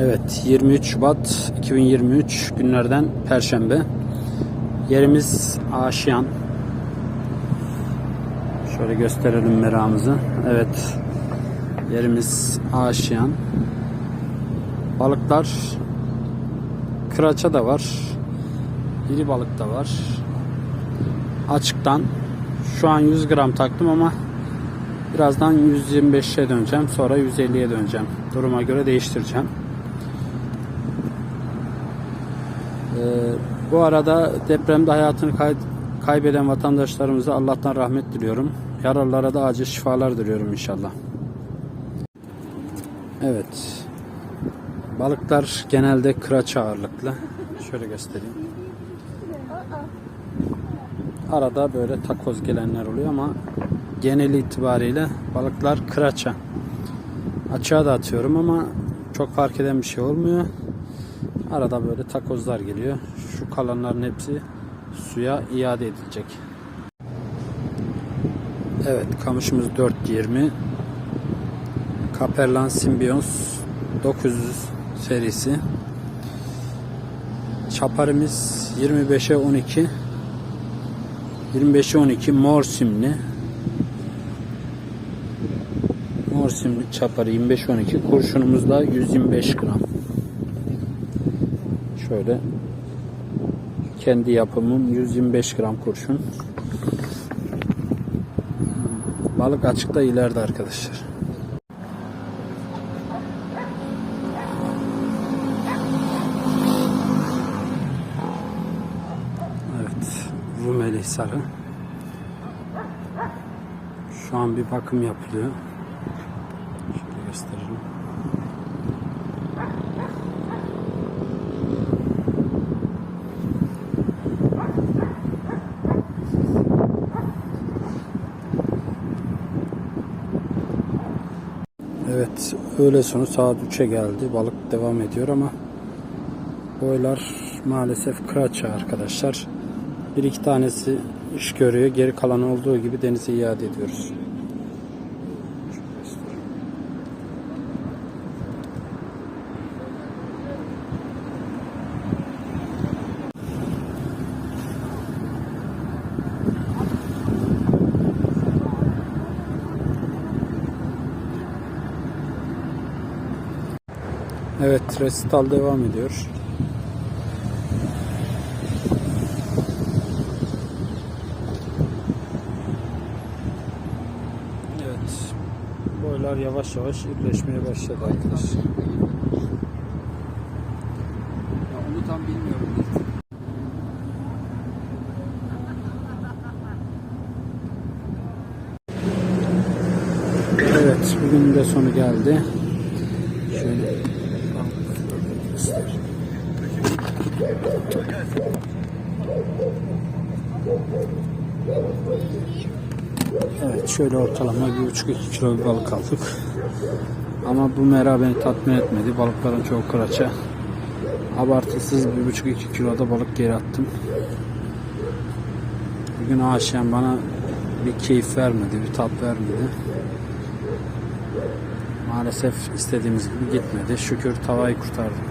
Evet 23 Şubat 2023 günlerden Perşembe. Yerimiz Aşiyan. Şöyle gösterelim meramızı. Evet yerimiz Aşiyan. Balıklar kıraça da var. İri balık da var. Açıktan şu an 100 gram taktım ama birazdan 125'e döneceğim. Sonra 150'ye döneceğim. Duruma göre değiştireceğim. Bu arada depremde hayatını kay- kaybeden vatandaşlarımıza Allah'tan rahmet diliyorum. Yaralılara da acil şifalar diliyorum inşallah. Evet. Balıklar genelde kıraç ağırlıklı. Şöyle göstereyim. Arada böyle takoz gelenler oluyor ama genel itibariyle balıklar kıraça. Açığa da atıyorum ama çok fark eden bir şey olmuyor. Arada böyle takozlar geliyor. Şu kalanların hepsi suya iade edilecek. Evet kamışımız 4.20 Kaperlan Symbios 900 serisi. Çaparımız 25'e 12 25'e 12 mor simli. Mor simli çaparı 25-12 kurşunumuz da 125 gram Şöyle kendi yapımım 125 gram kurşun. Balık açıkta ileride arkadaşlar. Evet, Rumeli Hisarı. Şu an bir bakım yapılıyor. Şöyle gösterelim. Evet, öğle sonu saat 3'e geldi. Balık devam ediyor ama boylar maalesef kıraça arkadaşlar. Bir iki tanesi iş görüyor. Geri kalan olduğu gibi denize iade ediyoruz. Evet, resital devam ediyor. Evet, boylar yavaş yavaş irleşmeye başladı arkadaşlar. Ya onu tam bilmiyorum. Evet, bugün de sonu geldi. Şöyle Evet şöyle ortalama bir buçuk iki kilo bir balık aldık. Ama bu mera beni tatmin etmedi. Balıkların çoğu kıraça. Abartısız bir buçuk iki kiloda balık geri attım. Bugün aşağı bana bir keyif vermedi, bir tat vermedi. Maalesef istediğimiz gibi gitmedi. Şükür tavayı kurtardık.